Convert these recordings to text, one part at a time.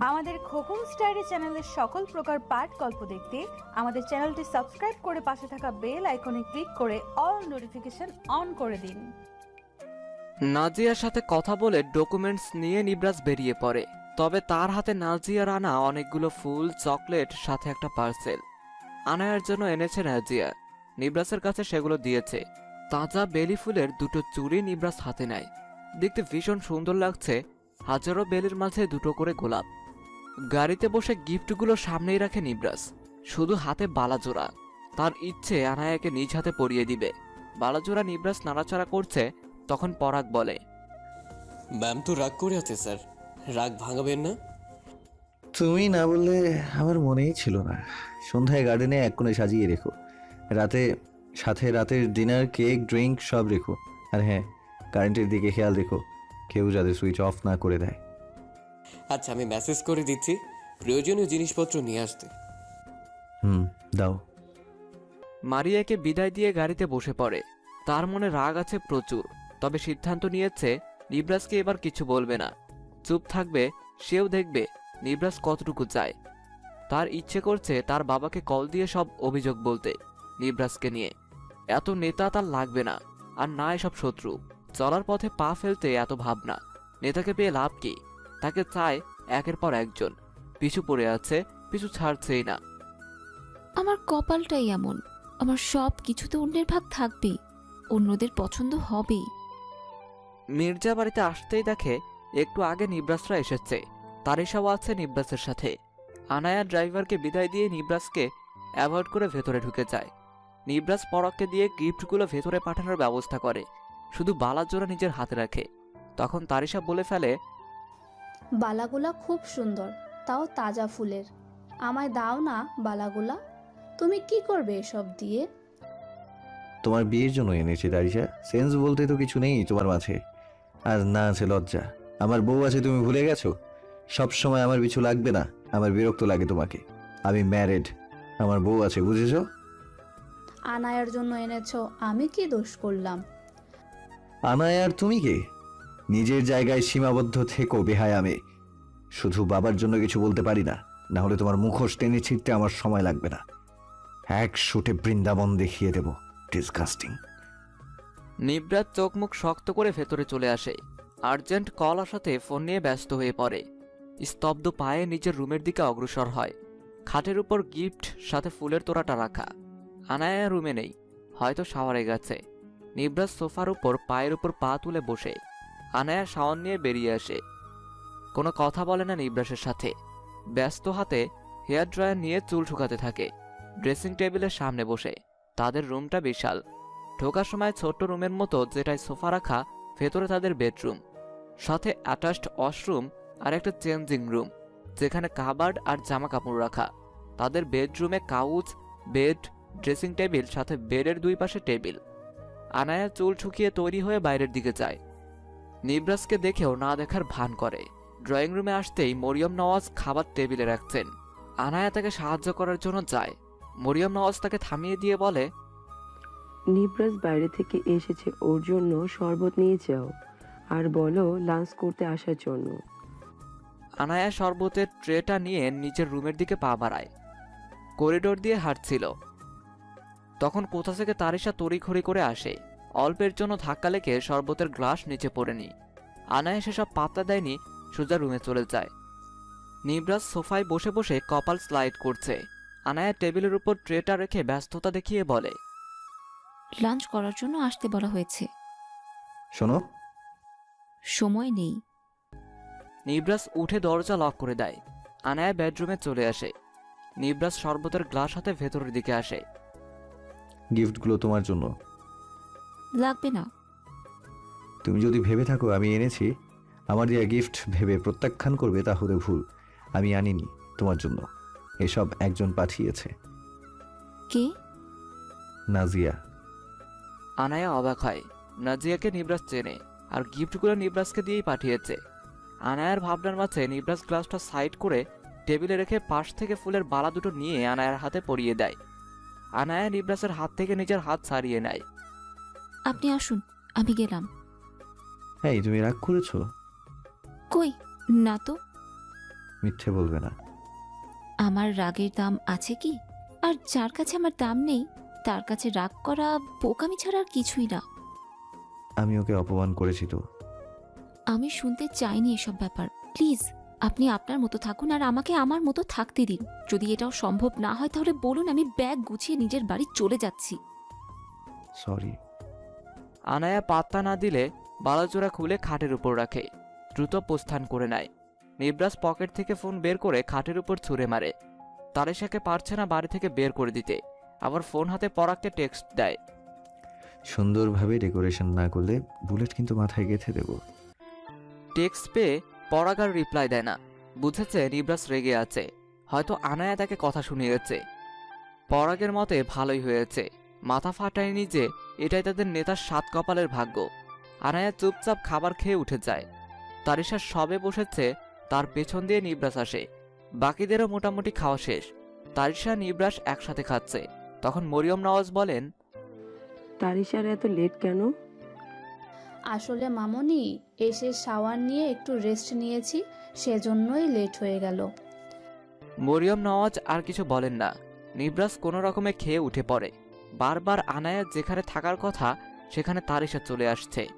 আমাদের খোকন স্টাইরি চ্যানেলের সকল প্রকার পাঠ গল্প দেখতে আমাদের চ্যানেলটি সাবস্ক্রাইব করে পাশে থাকা বেল আইকনে ক্লিক করে অল নোটিফিকেশন অন করে দিন। নাজিয়ার সাথে কথা বলে ডকুমেন্টস নিয়ে নিবরাজ বেরিয়ে পড়ে। তবে তার হাতে নাজিয়ার আনা অনেকগুলো ফুল, চকলেট, সাথে একটা পার্সেল। আনায়ার জন্য এনেছে নাজিয়া। নিবরাসের কাছে সেগুলো দিয়েছে। তাজা বেলি ফুলের দুটো চুড়ি নিবরাস হাতে নেয়। দেখতে ভীষণ সুন্দর লাগছে। হাজারো বেলের মাঝে দুটো করে গোলাপ। গাড়িতে বসে গিফটগুলো সামনেই রাখে নিবরাস। শুধু হাতে বালাজোড়া। তার ইচ্ছে আনায়াকে নিজ হাতে পরিয়ে দিবে। বালাজোড়া নিবরাস নাড়াচাড়া করছে তখন পরাগ বলে ম্যাম তো রাগ করে আছে স্যার। রাগ ভাঙাবেন না? তুমি না বললে আমার মনেই ছিল না। সন্ধ্যায় গার্ডেনে এক কোণে সাজিয়ে রেখো। রাতে সাথে রাতের ডিনার কেক ড্রিঙ্ক সব রেখো। আর হ্যাঁ কারেন্টের দিকে খেয়াল রেখো। কেউ যাতে সুইচ অফ না করে দেয়। আচ্ছা আমি মেসেজ করে দিচ্ছি। প্রয়োজনীয় জিনিসপত্র নিয়ে আসতে। হুম দাও। মারিয়াকে বিদায় দিয়ে গাড়িতে বসে পড়ে। তার মনে রাগ আছে প্রচুর তবে সিদ্ধান্ত নিয়েছে নিবরাজকে এবার কিছু বলবে না। চুপ থাকবে সেও দেখবে নিবরাজ কতটুকু চায়। তার ইচ্ছে করছে তার বাবাকে কল দিয়ে সব অভিযোগ বলতে নিবরাজকে নিয়ে। এত নেতা তার লাগবে না আর না এসব শত্রু। চলার পথে পা ফেলতে এত ভাবনা। নেতাকে পেয়ে লাভ কি? তাকে চায় একের পর একজন। পিছু পড়ে আছে পিছু ছাড়ছেই না। আমার কপালটাই এমন। আমার সব কিছুতে অন্যের ভাগ থাকবেই। অন্যদের পছন্দ হবেই। মির্জা বাড়িতে আসতেই দেখে একটু আগে নিব্রাসরা এসেছে। তারিশাও আছে নিব্রাসের সাথে। আনায়া ড্রাইভারকে বিদায় দিয়ে নিব্রাসকে অ্যাভয়েড করে ভেতরে ঢুকে যায়। নিব্রাস পরককে দিয়ে গিফটগুলো ভেতরে পাঠানোর ব্যবস্থা করে। শুধু বালাজোড়া নিজের হাতে রাখে। তখন তারিশা বলে ফেলে বালাগুলা খুব সুন্দর তাও তাজা ফুলের। আমায় দাও না বালাগুলা তুমি কি করবে এসব দিয়ে? তোমার বিয়ের জন্য এনেছি দারিশা সেন্স বলতে তো কিছু নেই তোমার মাঝে। আর না আছে লজ্জা। আমার বউ আছে তুমি ভুলে গেছো? সব সময় আমার পিছু লাগবে না আমার বিরক্ত লাগে তোমাকে। আমি ম্যারেড আমার বউ আছে বুঝেছ? আনায়ার জন্য এনেছো আমি কি দোষ করলাম? আনায় আর তুমি কে? নিজের জায়গায় সীমাবদ্ধ থেকো, বেহায় আমি শুধু বাবার জন্য কিছু বলতে পারি না না হলে তোমার মুখোশ টেনে ছিটতে আমার সময় লাগবে না। এক শুটে বৃন্দাবন দেখিয়ে দেব। ডিসকাস্টিং নিব্রাজ চোখ মুখ শক্ত করে ভেতরে চলে আসে। আর্জেন্ট কল আসাতে ফোন নিয়ে ব্যস্ত হয়ে পড়ে। স্তব্ধ পায়ে নিজের রুমের দিকে অগ্রসর হয়। খাটের উপর গিফট, সাথে ফুলের তোড়াটা রাখা। আনায়া রুমে নেই, হয়তো শাওয়ারে গেছে। নিব্রাজ সোফার উপর, পায়ের উপর পা তুলে বসে। আনায়া শাওয়ার নিয়ে বেরিয়ে আসে। কোনো কথা বলে না নিব্রাসের সাথে। ব্যস্ত হাতে হেয়ার ড্রায়ার নিয়ে চুল শুকাতে থাকে। ড্রেসিং টেবিলের সামনে বসে। তাদের রুমটা বিশাল। ঢোকার সময় ছোট্ট রুমের মতো যেটায় সোফা রাখা, ভেতরে তাদের বেডরুম। সাথে অ্যাটাচড ওয়াশরুম আর একটা চেঞ্জিং রুম যেখানে কাবার্ড আর জামা কাপড় রাখা। তাদের বেডরুমে কাউচ বেড ড্রেসিং টেবিল সাথে বেডের দুই পাশে টেবিল। আনায়া চুল শুকিয়ে তৈরি হয়ে বাইরের দিকে যায়। নিব্রাসকে দেখেও না দেখার ভান করে। ড্রয়িং রুমে আসতেই মরিয়ম নওয়াজ খাবার টেবিলে রাখছেন। আনায়া তাকে সাহায্য করার জন্য যায়। মরিয়ম নওয়াজ তাকে থামিয়ে দিয়ে বলে নিব্রাস বাইরে থেকে এসেছে ওর জন্য শরবত নিয়ে যাও। আর বলো লাঞ্চ করতে আসার জন্য। আনায়া শরবতের ট্রেটা নিয়ে নিজের রুমের দিকে পা বাড়ায়। করিডোর দিয়ে হাঁটছিল। তখন কোথা থেকে তারিশা তড়িঘড়ি করে আসে? অল্পের জন্য ধাক্কা লেগে শরবতের গ্লাস নিচে পড়েনি আনায়া সেসব পাত্তা দেয়নি সোজা রুমে চলে যায়। নিবরাজ সোফায় বসে বসে কপাল স্লাইড করছে। আনায়া টেবিলের উপর ট্রেটা রেখে ব্যস্ততা দেখিয়ে বলে লাঞ্চ করার জন্য আসতে বলা হয়েছে। শোনো। সময় নেই। নিবরাজ উঠে দরজা লক করে দেয়। আনায়া বেডরুমে চলে আসে। নিবরাজ শরবতের গ্লাস হাতে ভেতরের দিকে আসে। গিফটগুলো তোমার জন্য। লাগবে না। তুমি যদি ভেবে থাকো আমি এনেছি। আমার দেওয়া গিফট ভেবে প্রত্যাখ্যান করবে তাহলে ভুল। আমি আনিনি তোমার জন্য। এসব একজন পাঠিয়েছে। কে? নাজিয়া। আনায়া অবাক হয়। নাজিয়াকে নিবরাজ চেনে আর গিফটগুলো নিবরাজকে দিয়েই পাঠিয়েছে। আনায়ার ভাবনার মাঝে নিবরাজ গ্লাসটা সাইড করে টেবিলে রেখে পাশ থেকে ফুলের বালা দুটো নিয়ে আনায়ার হাতে পরিয়ে দেয়। আনায়া নিবরাজের হাত থেকে নিজের হাত ছাড়িয়ে নেয়। আপনি আসুন আমি গেলাম। এই তুমি রাগ করেছ? কই? না তো। মিথ্যে বলবে না। আমার রাগের দাম আছে কি? আর যার কাছে আমার দাম নেই তার কাছে রাগ করা বোকামি ছাড়া আর কিছুই না। আমি ওকে অপমান করেছি তো। আমি শুনতে চাইনি এসব ব্যাপার প্লিজ। আপনি আপনার মতো থাকুন আর আমাকে আমার মতো থাকতে দিন। যদি এটাও সম্ভব না হয় তাহলে বলুন আমি ব্যাগ গুছিয়ে নিজের বাড়ি চলে যাচ্ছি। সরি। আনায়া পাত্তা না দিলে বালাজোড়া খুলে খাটের উপর রাখে দ্রুত প্রস্থান করে নেয়। নিবরাজ পকেট থেকে ফোন বের করে খাটের উপর ছুঁড়ে মারে। তারেশাকে পারছে না বাড়ি থেকে বের করে দিতে আবার ফোন হাতে পরাগকে টেক্সট দেয়। সুন্দরভাবে ডেকোরেশন না করলে বুলেট কিন্তু মাথায় গেঁথে দেবো। টেক্সট পেয়ে পরাগ আর রিপ্লাই দেয় না। বুঝেছে নিবরাজ রেগে আছে। হয়তো আনায়া তাকে কথা শুনিয়েছে। পরাগের মতে ভালোই হয়েছে। মাথা ফাটায়নি যে, এটাই তাদের নেতার সাত কপালের ভাগ্য। আনায়া চুপচাপ খাবার খেয়ে উঠে যায়। তারিশা সবে বসেছে, তার পেছন দিয়ে নিবরাস আসে। বাকিদেরও মোটামুটি খাওয়া শেষ। তারিশা নিবরাস একসাথে খাচ্ছে। তখন মরিয়ম নওয়াজ বলেন, তারিশার এত লেট কেন? আসলে মামনি, এসে শাওয়ার নিয়ে একটু রেস্ট নিয়েছি, সেজন্যই লেট হয়ে গেল। মরিয়ম নওয়াজ আর কিছু বলেন না। নিবরাস কোনো রকমে খেয়ে উঠে পড়ে। বারবার আনায়া যেখানে থাকার কথা, সেখানে তার এসে চলে আসছে।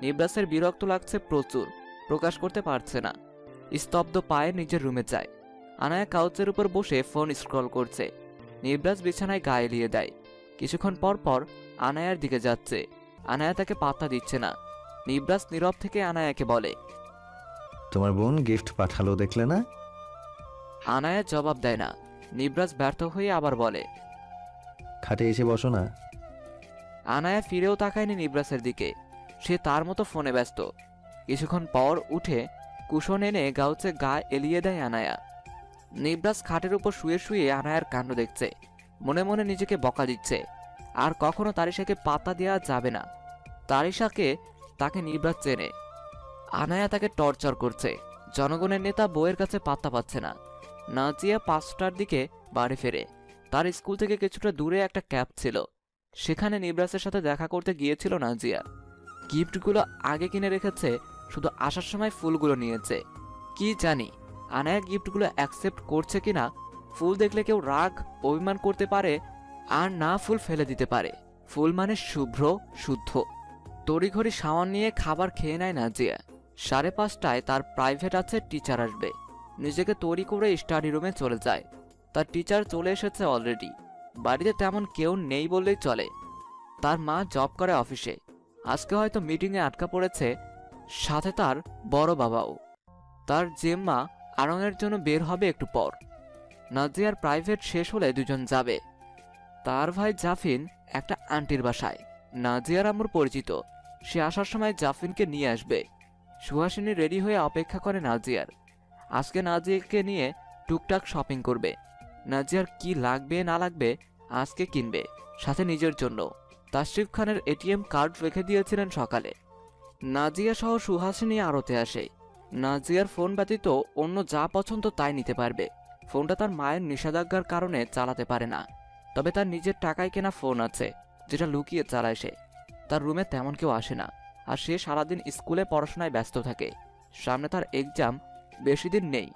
নিবরাসের বিরক্ত লাগছে প্রচুর, প্রকাশ করতে পারছে না। স্তব্ধ পায়ে নিজের রুমে যায়। আনায়া কাউচের উপর বসে ফোন স্ক্রল করছে। নিবরাস বিছানায় গায়ে এলিয়ে দেয়। কিছুক্ষণ পর পর আনায়ার দিকে যাচ্ছে। আনায়া তাকে পাত্তা দিচ্ছে না। নিবরাস নীরব থেকে আনায়াকে বলে তোমার বোন গিফট পাঠালো দেখলে না? আনায়া জবাব দেয় না। নিবরাস ব্যর্থ হয়ে আবার বলে খাটে এসে বসো না। আনায়া ফিরেও তাকায়নি নিবরাসের দিকে। সে তার মতো ফোনে ব্যস্ত। কিছুক্ষণ পর উঠে কুশন এনে গাউচে গা এলিয়ে দেয় আনায়া। নিবরাস খাটের উপর শুয়ে শুয়ে আনায়ার কাণ্ড দেখছে। মনে মনে নিজেকে বকা দিচ্ছে। আর কখনো তারিশাকে পাতা দেওয়া যাবে না। তারিশাকে তাকে নিবরাস চেনে। আনায়া তাকে টর্চার করছে। জনগণের নেতা বইয়ের কাছে পাত্তা পাচ্ছে না। নাজিয়া পাঁচটার দিকে বাড়ি ফেরে। তার স্কুল থেকে কিছুটা দূরে একটা ক্যাব ছিল। সেখানে নিবরাসের সাথে দেখা করতে গিয়েছিল নাজিয়া। গিফটগুলো আগে কিনে রেখেছে, শুধু আসার সময় ফুলগুলো নিয়েছে। কি জানি, আনায়া গিফটগুলো অ্যাকসেপ্ট করছে কিনা, ফুল দেখলে কেউ রাগ, অভিমান করতে পারে, আর না ফুল ফেলে দিতে পারে। ফুল মানে শুভ্র, শুদ্ধ। তড়িঘড়ি সামান নিয়ে খাবার খেয়ে নেয় নাজিয়া। সাড়ে পাঁচটায় তার প্রাইভেট আছে টিচার আসবে। নিজেকে তৈরি করে স্টাডি রুমে চলে যায়। তার টিচার চলে এসেছে অলরেডি বাড়িতে তেমন কেউ নেই বললেই চলে। তার মা জব করে অফিসে আজকে হয়তো মিটিংয়ে আটকা পড়েছে। সাথে তার বড় বাবাও। তার জেম্মা আড়ঙের জন্য বের হবে একটু পর। নাজিয়ার প্রাইভেট শেষ হলে দুজন যাবে। তার ভাই জাফিন একটা আন্টির বাসায়। নাজিয়ার আম্মুর পরিচিত। সে আসার সময় জাফিনকে নিয়ে আসবে। সুহাসিনী রেডি হয়ে অপেক্ষা করে নাজিয়ার। আজকে নাজিয়াকে নিয়ে টুকটাক শপিং করবে। নাজিয়ার কি লাগবে, না লাগবে, আজকে কিনবে, সাথে নিজের জন্য। তাশরিফ খানের এটিএম কার্ড রেখে দিয়েছিলেন সকালে। নাজিয়া সহ সুহাসিনী আড়তে আসে। নাজিয়ার ফোন ব্যতীত অন্য যা পছন্দ তাই নিতে পারবে। ফোনটা তার মায়ের নিষেধাজ্ঞার কারণে চালাতে পারে না। তবে তার নিজের টাকায় কেনা ফোন আছে, যেটা লুকিয়ে চালায় সে। তার রুমে তেমন কেউ আসে না, আর সে সারাদিন স্কুলে পড়াশোনায় ব্যস্ত থাকে। সামনে তার এক্সাম বেশি দিন নেই,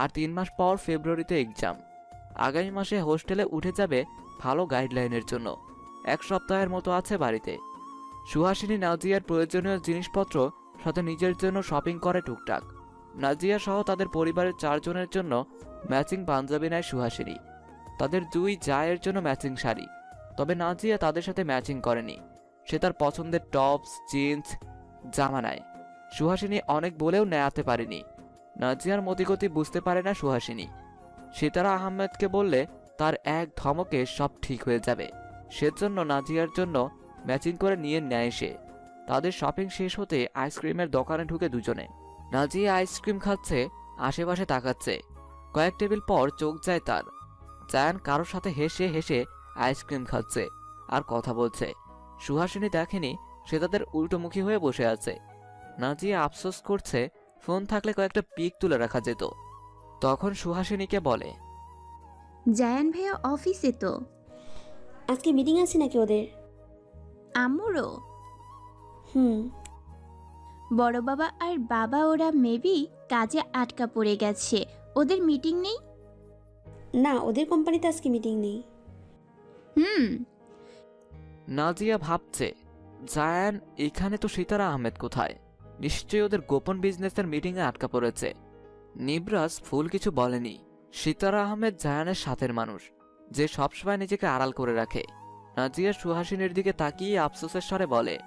আর তিন মাস পর ফেব্রুয়ারিতে এক্সাম আগামী মাসে হোস্টেলে উঠে যাবে ভালো গাইডলাইনের জন্য। এক সপ্তাহের মতো আছে বাড়িতে। সুহাসিনী নাজিয়ার প্রয়োজনীয় জিনিসপত্র সাথে নিজের জন্য শপিং করে টুকটাক। নাজিয়া সহ তাদের পরিবারের চারজনের জন্য ম্যাচিং পাঞ্জাবি নেয় সুহাসিনী। তাদের দুই জায়ের জন্য ম্যাচিং শাড়ি। তবে নাজিয়া তাদের সাথে ম্যাচিং করেনি। সে তার পছন্দের টপস, জিন্স, জামা নেয় সুহাসিনী অনেক বলেও নেয়াতে পারেনি। নাজিয়ার মতিগতি বুঝতে পারে না সুহাসিনী। সিতারা আহমেদকে বললে তার এক ধমকে সব ঠিক হয়ে যাবে। সেজন্য নাজিয়ার জন্য ম্যাচিং করে নিয়ে নেয় সে। তাদের শপিং শেষ হতে আইসক্রিমের দোকানে ঢুকে দুজনে। নাজিয়া আইসক্রিম খাচ্ছে, আশেপাশে তাকাচ্ছে। কয়েক টেবিল পর চোখ যায় তার। জায়ান কারোর সাথে হেসে হেসে আইসক্রিম খাচ্ছে আর কথা বলছে। সুহাসিনী দেখেনি সে তাদের উল্টোমুখী হয়ে বসে আছে। নাজিয়া আফসোস করছে ফোন থাকলে কয়েকটা পিক তুলে রাখা যেত। তখন সুহাসিনীকে বলে জায়ান ভাইয়া অফিসে তো। আজকে মিটিং আছে নাকি ওদের? আম্মুরও? হুম। বড় বাবা আর বাবা ওরা মেবি কাজে আটকা পড়ে গেছে। ওদের মিটিং নেই? না ওদের কোম্পানিতে আজকে মিটিং নেই। হুম। নাজিয়া ভাবছে জায়ান এখানে তো সিতারা আহমেদ কোথায়? নিশ্চয়ই ওদের গোপন বিজনেসের মিটিংয়ে আটকা পড়েছে। নিবরাজ ফুল কিছু বলেনি। সিতারা আহমেদ জায়ানের সাথের মানুষ যে সবসময় নিজেকে আড়াল করে রাখে। নাজিয়া সুহাসিনীর দিকে তাকিয়ে আফসোসের স্বরে বলে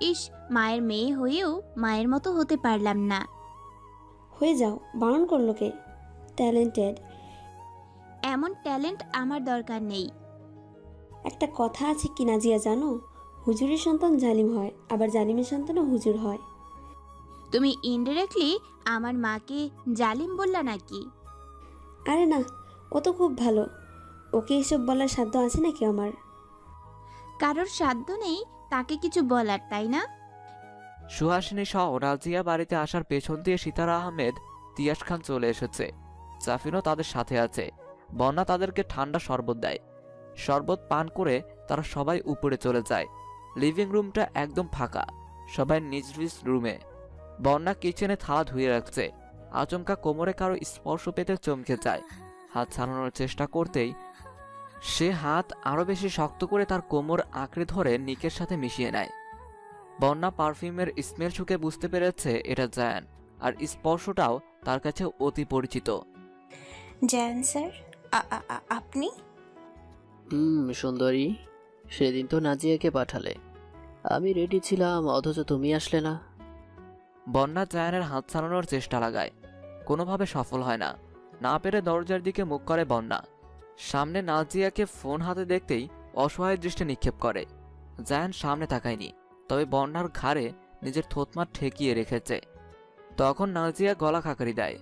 ইস মায়ের মেয়ে হয়েও মায়ের মতো হতে পারলাম না। হয়ে যাও বারণ করল কে? ট্যালেন্টেড। এমন ট্যালেন্ট আমার দরকার নেই। একটা কথা আছে কি নাজিয়া জানো? হুজুরের সন্তান জালিম হয় আবার জালিমের সন্তানও হুজুর হয়। তুমি ইনডিরেক্টলি আমার মাকে জালিম বললা নাকি? আরে না ও তো খুব ভালো। ওকে এসব বলার সাধ্য আছে নাকি আমার? কারোর সাধ্য নেই তাকে কিছু বলার তাই না? সুহাসিনী সহ রাজিয়া বাড়িতে আসার পেছন দিয়ে সিতারা আহমেদ তিয়াস খান চলে এসেছে। জাফিনও তাদের সাথে আছে। বন্যা তাদেরকে ঠান্ডা শরবত দেয়। শরবত পান করে তারা সবাই উপরে চলে যায়। লিভিং রুমটা একদম ফাঁকা। সবাই নিজ নিজ রুমে। বন্যা কিচেনে থালা ধুয়ে রাখছে। আচমকা কোমরে কারও স্পর্শ পেতে চমকে যায়। হাত ছাড়ানোর চেষ্টা করতেই সে হাত আরও বেশি শক্ত করে তার কোমর আঁকড়ে ধরে নিকের সাথে মিশিয়ে নেয়। বন্যা পারফিউমের স্মেল শুকে বুঝতে পেরেছে এটা জায়ান, আর স্পর্শটাও তার কাছে অতি পরিচিত। জায়ান স্যার আপনি? হুম, সুন্দরী। সেদিন তো নাজিয়াকে পাঠালে। আমি রেডি ছিলাম, অথচ তুমি আসলে না। বন্যা জায়ানের হাত ছাড়ানোর চেষ্টা লাগায়। কোনোভাবে সফল হয় না। না পেরে দরজার দিকে মুখ করে বন্যা। সামনে নাজিয়াকে ফোন হাতে দেখতেই অসহায় দৃষ্টি নিক্ষেপ করে। জায়ান সামনে তাকায়নি, তবে বন্যার ঘাড়ে নিজের থতমা ঠেকিয়ে রেখেছে। তখন নাজিয়া গলা খাকারি দেয়।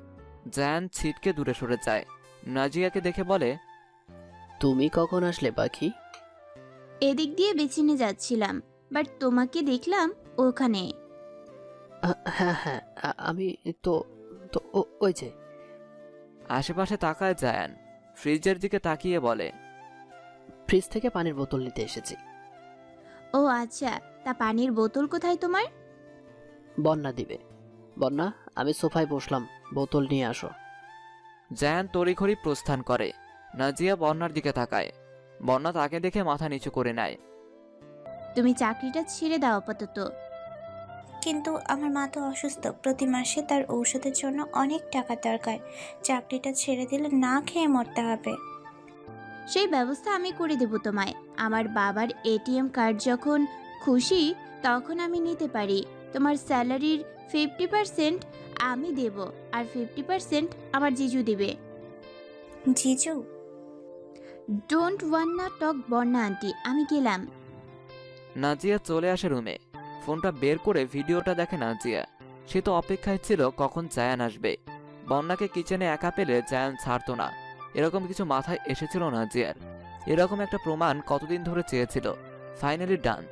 জায়ান ছিটকে দূরে সরে যায়। নাজিয়াকে দেখে বলে তুমি কখন আসলে পাখি? এদিক দিয়ে বেছিনে যাচ্ছিলাম বাট তোমাকে দেখলাম ওখানে। আ- হ্যাঁ হ্যাঁ আ- আমি তো তো ও- ওই যে। আশেপাশে তাকায় জায়ান ফ্রিজের দিকে তাকিয়ে বলে ফ্রিজ থেকে পানির বোতল নিতে এসেছি। ও আচ্ছা তা পানির বোতল কোথায় তোমার? বন্যা দিবে। বন্যা আমি সোফায় বসলাম বোতল নিয়ে আসো। জায়ান তড়িঘড়ি প্রস্থান করে নাজিয়া বন্যার দিকে তাকায়। বন্যা তাকে দেখে মাথা নিচু করে নেয়। তুমি চাকরিটা ছেড়ে দাও আপাতত। কিন্তু আমার মা তো অসুস্থ। প্রতি মাসে তার ঔষধের জন্য অনেক টাকা দরকার। চাকরিটা ছেড়ে দিলে না খেয়ে মরতে হবে। সেই ব্যবস্থা আমি করে দেব তোমায়। আমার বাবার এটিএম কার্ড যখন খুশি তখন আমি নিতে পারি। তোমার স্যালারির ফিফটি পার্সেন্ট আমি দেব আর ফিফটি পার্সেন্ট আমার জিজু দেবে। জিজু? ডোন্ট ওয়ান না টক বন্যা আন্টি আমি গেলাম। নাজিয়া চলে আসে রুমে। ফোনটা বের করে ভিডিওটা দেখে নাজিয়া। সে তো অপেক্ষায় ছিল কখন জায়ান আসবে। বন্যাকে কিচেনে একা পেলে জায়ান ছাড়তো না। এরকম কিছু মাথায় এসেছিল নাজিয়ার। এরকম একটা প্রমাণ কতদিন ধরে চেয়েছিল। ফাইনালি ডান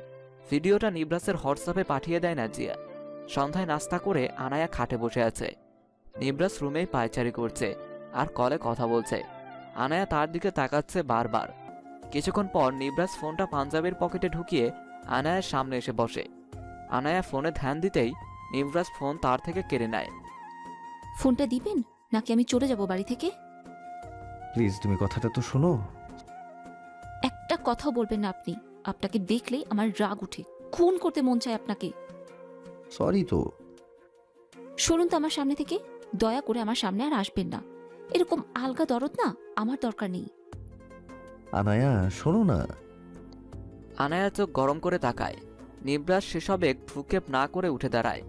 ভিডিওটা নিবরাসের হোয়াটসঅ্যাপে পাঠিয়ে দেয় নাজিয়া। সন্ধ্যায় নাস্তা করে আনায়া খাটে বসে আছে। নিবরাস রুমেই পায়চারি করছে। আর কলে কথা বলছে। আনায়া তার দিকে তাকাচ্ছে বারবার। কিছুক্ষণ পর নিবরাস ফোনটা পাঞ্জাবের পকেটে ঢুকিয়ে আনায়ার সামনে এসে বসে। আনায়া ফোনে ধ্যান দিতেই নিবরাস ফোন তার থেকে কেড়ে নেয়। ফোনটা দিবেন? নাকি আমি চলে যাব বাড়ি থেকে? প্লিজ তুমি কথাটা তো শোনো। একটা কথা বলবেন না আপনি। আপনাকে দেখলেই আমার রাগ উঠে। খুন করতে মন চায় আপনাকে। সরি তো। শুনুন তো আমার সামনে থেকে। দয়া করে আমার সামনে আর আসবেন না। এরকম আলগা দরদ না আমার দরকার নেই। আনায়া শোনো না। আনায়া চোখ গরম করে তাকায়। নিবরাস সেসবে ভ্রুক্ষেপ না করে উঠে দাঁড়ায়।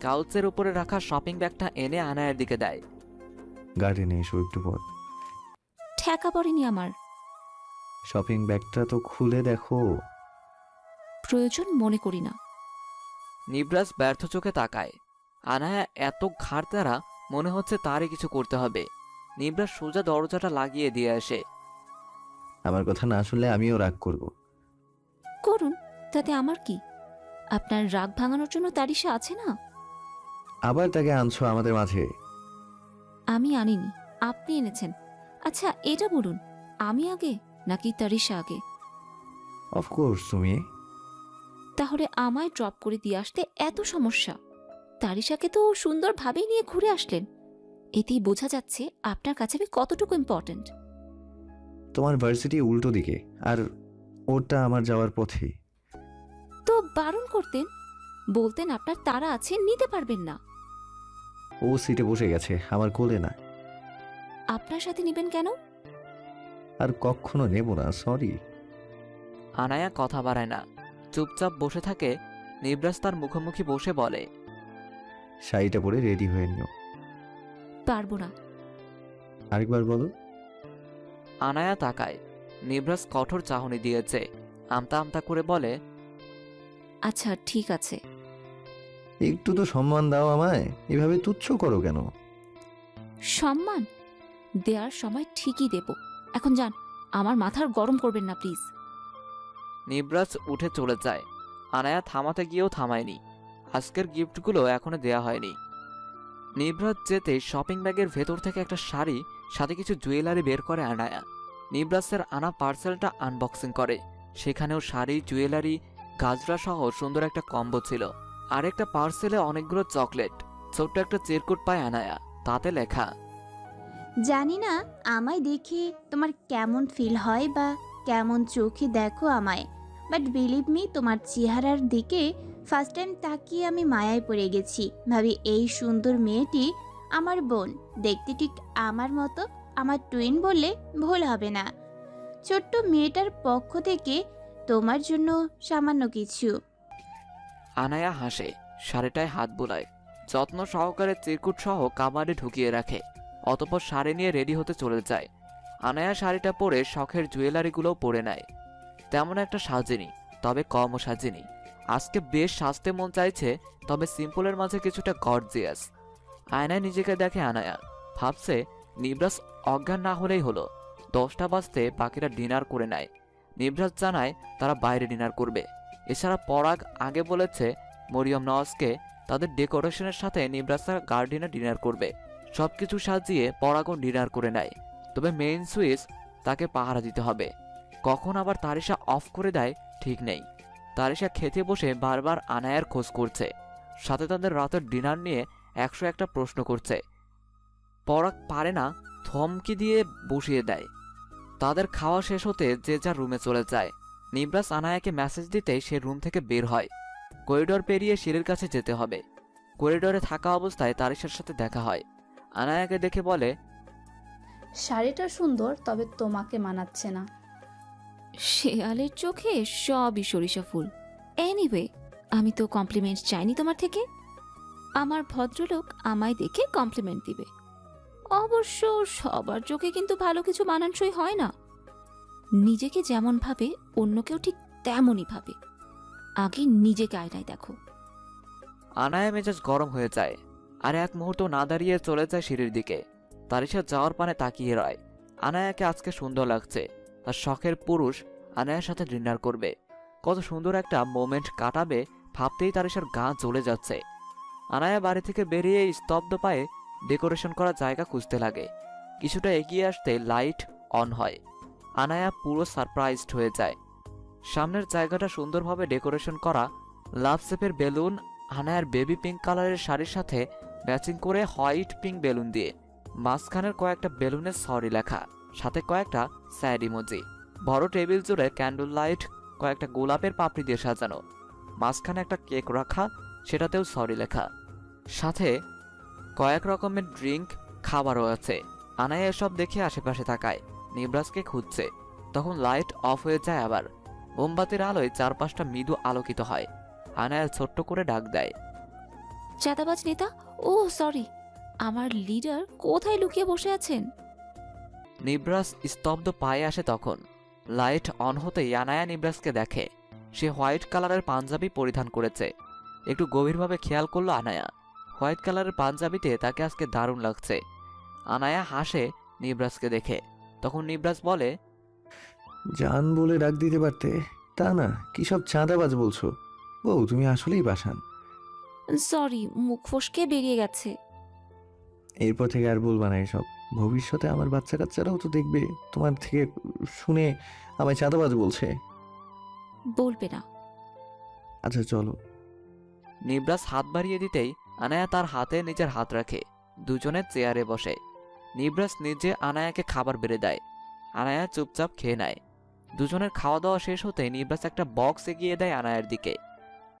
কাউচের উপরে রাখা শপিং ব্যাগটা এনে আনায়ার দিকে দেয়। গার্ডেনে এসো একটু পর। ঠেকা পড়েনি আমার। শপিং ব্যাগটা তো খুলে দেখো। প্রয়োজন মনে করি না। নিবরাস ব্যর্থ চোখে তাকায়। আনায়া এত ঘাড় তারা মনে হচ্ছে তারই কিছু করতে হবে। নিবরাস সোজা দরজাটা লাগিয়ে দিয়ে আসে। আমার কথা না শুনলে আমিও রাগ করব। করুন তাতে আমার কি? আপনার রাগ ভাঙানোর জন্য তারিশা আছে না? আবার তাকে আনছো আমাদের মাঝে। আমি আনিনি আপনি এনেছেন। আচ্ছা এটা বলুন আমি আগে নাকি তারিশা আগে? অফকোর্স তুমি। তাহলে আমায় ড্রপ করে দিয়ে আসতে এত সমস্যা। তারিশাকে তো সুন্দরভাবেই নিয়ে ঘুরে আসলেন। এতেই বোঝা যাচ্ছে আপনার কাছে আমি কতটুকু ইম্পর্ট্যান্ট তোমার ভার্সিটি উল্টো দিকে আর ওটা আমার যাওয়ার পথে। তো বারণ করতেন বলতেন আপনার তারা আছে নিতে পারবেন না। ও সিটে বসে গেছে আমার কোলে না। আপনার সাথে নেবেন কেন? আর কখনো নেব না সরি আনায়া কথা বাড়ায় না চুপচাপ বসে থাকে নিবরাজ তার মুখোমুখি বসে বলে। শাড়িটা পরে রেডি হয়ে নিও। পারব না। আরেকবার বলো। আনায়া তাকায়। নিবরাজ কঠোর চাহনি দিয়েছে। আমতা আমতা করে বলে আচ্ছা ঠিক আছে। একটু তো সম্মান দাও আমায়। এভাবে তুচ্ছ করো কেন? সম্মান? দেওয়ার সময় ঠিকই দেব। এখন যান আমার মাথার গরম করবেন না প্লিজ। নিবরাজ উঠে চলে যায়। আনায়া থামাতে গিয়েও থামায়নি। আজকের গিফটগুলো এখনও দেয়া হয়নি। নিবরাজ যেতে শপিং ব্যাগের ভেতর থেকে একটা শাড়ি, সাথে কিছু জুয়েলারি বের করে আনায়া। নিবরাজের আনা পার্সেলটা আনবক্সিং করে। সেখানেও শাড়ি, জুয়েলারি, গাজরা সহ সুন্দর একটা কম্বো ছিল। আর একটা পার্সেলে অনেকগুলো চকলেট। ছোট্ট একটা চেরকুট পায় আনায়া। তাতে লেখা, জানি না, আমায় দেখে তোমার কেমন ফিল হয় বা কেমন চোখে দেখো আমায়। বাট বিলিভ মি তোমার চেহারার দিকে ফার্স্ট টাইম তাকিয়ে আমি মায়ায় পড়ে গেছি। ভাবি, এই সুন্দর মেয়েটি আমার বোন। দেখতে ঠিক আমার মতো, আমার টুইন বললে ভুল হবে না। ছোট্ট মেয়েটার পক্ষ থেকে তোমার জন্য সামান্য কিছু। আনায়া হাসে, শাড়িটায় হাত বুলায়। যত্ন সহকারে চিরকুট সহ কাবাডে ঢুকিয়ে রাখে। অতপর শাড়ি নিয়ে রেডি হতে চলে যায়। আনায়া শাড়িটা পরে শখের জুয়েলারিগুলোও পরে নেয়। তেমন একটা সাজেনি তবে কমও সাজেনি আজকে বেশ সাজতে মন চাইছে, তবে সিম্পলের মাঝে কিছুটা গর্জিয়াস। আয়নায় নিজেকে দেখে আনায়া, ভাবছে, নিবরাস অজ্ঞান না হলেই হলো। দশটা বাজতে বাকিরা ডিনার করে নেয়। নিবরাজ জানায়, তারা বাইরে ডিনার করবে। এছাড়া পরাগ আগে বলেছে, মরিয়ম নওয়াজকে তাদের ডেকোরেশনের সাথে নিবরাসা গার্ডেনে ডিনার করবে। সবকিছু সাজিয়ে পরাগও ডিনার করে নেয়। তবে মেইন সুইচ তাকে পাহারা দিতে হবে। কখন আবার তারিশা অফ করে দেয়, ঠিক নেই। তারিশা খেতে বসে বারবার আনায়ার খোঁজ করছে। সাথে তাদের রাতের ডিনার নিয়ে একশো একটা প্রশ্ন করছে। পরাগ পারে না, থমকি দিয়ে বসিয়ে দেয়। তাদের খাওয়া শেষ হতে যে যার রুমে চলে যায়। নিবরাস আনায়াকে মেসেজ দিতেই সে রুম থেকে বের হয়। করিডোর পেরিয়ে সিঁড়ির কাছে যেতে হবে। করিডোরে থাকা অবস্থায় তারিশার সাথে দেখা হয়। আনায়াকে দেখে বলে, শাড়িটা সুন্দর, তবে তোমাকে মানাচ্ছে না। শেয়ালের চোখে সবই সরিষা ফুল। এনিওয়ে আমি তো কমপ্লিমেন্ট চাইনি তোমার থেকে। আমার ভদ্রলোক আমায় দেখে কমপ্লিমেন্ট দিবে। অবশ্য সবার চোখে কিন্তু ভালো কিছু মানানসই হয় না। নিজেকে যেমন ভাবে, অন্যকেও ঠিক তেমনই ভাবে। আগে নিজেকে আয়নায় দেখো। আনায়া মেজাজ গরম হয়ে যায়। আর এক মুহূর্ত না দাঁড়িয়ে চলে যায় সিঁড়ির দিকে। তারিশা যাওয়ার পানে তাকিয়ে রয়। আনায়াকে আজকে সুন্দর লাগছে। তার শখের পুরুষ আনায়ার সাথে ডিনার করবে। কত সুন্দর একটা মোমেন্ট কাটাবে ভাবতেই তার এসার গা জ্বলে যাচ্ছে। আনায়া বাড়ি থেকে বেরিয়ে স্তব্ধ পায়ে ডেকোরেশন করা জায়গা খুঁজতে লাগে। কিছুটা এগিয়ে আসতে লাইট অন হয়। আনায়া পুরো সারপ্রাইজড হয়ে যায়। সামনের জায়গাটা সুন্দরভাবে ডেকোরেশন করা লাভ শেপের বেলুন, আনায়ার বেবি পিঙ্ক কালারের শাড়ির সাথে ম্যাচিং করে হোয়াইট পিঙ্ক বেলুন দিয়ে। মাঝখানের কয়েকটা বেলুনের সরি লেখা। সাথে কয়েকটা স্যাড ইমোজি। বড় টেবিল জুড়ে ক্যান্ডল লাইট, কয়েকটা গোলাপের পাপড়ি দিয়ে সাজানো। মাঝখানে একটা কেক রাখা, সেটাতেও সরি লেখা। সাথে কয়েক রকমের ড্রিঙ্ক খাবারও আছে। আনায়া এসব দেখে আশেপাশে তাকায়। নিবরাজকে খুঁজছে। তখন লাইট অফ হয়ে যায় আবার। মোমবাতির আলোয় চারপাশটা মৃদু আলোকিত হয়। আনায়া ছোট্ট করে ডাক দেয়। চাঁদাবাজ নেতা? ও, সরি। আমার লিডার কোথায় লুকিয়ে বসে আছেন? নিবরাস স্তব্ধ পায়ে আসে তখন। লাইট অন হতেই আনায়া নিবরাসকে দেখে। সে হোয়াইট কালারের পাঞ্জাবি পরিধান করেছে। একটু গভীরভাবে খেয়াল করল আনায়া। হোয়াইট কালারের পাঞ্জাবিতে তাকে আজকে দারুণ লাগছে। আনায়া হাসে নিবরাসকে দেখে। তখন নিবরাস বলে জান বলে ডাক দিতে পারতে? তা না কি সব চাঁদাবাজ বলছো? বউ তুমি আসলেই বাসান। সরি মুখ ফসকে বেরিয়ে গেছে। এরপর থেকে আর বলবা না এসব। ভবিষ্যতে আমার বাচ্চা কাচ্চারাও তো দেখবে তোমার থেকে শুনে আমায় চাঁদাবাজ বলছে। বলবে না। আচ্ছা চলো। নিবরাস হাত বাড়িয়ে দিতেই আনায়া তার হাতে নিজের হাত রাখে দুজনে চেয়ারে বসে। নিবরাস নিজে আনায়াকে খাবার বেড়ে দেয়। আনায়া চুপচাপ খেয়ে নেয়। দুজনের খাওয়া দাওয়া শেষ হতে নিবরাস একটা বক্স এগিয়ে দেয় আনায়ার দিকে।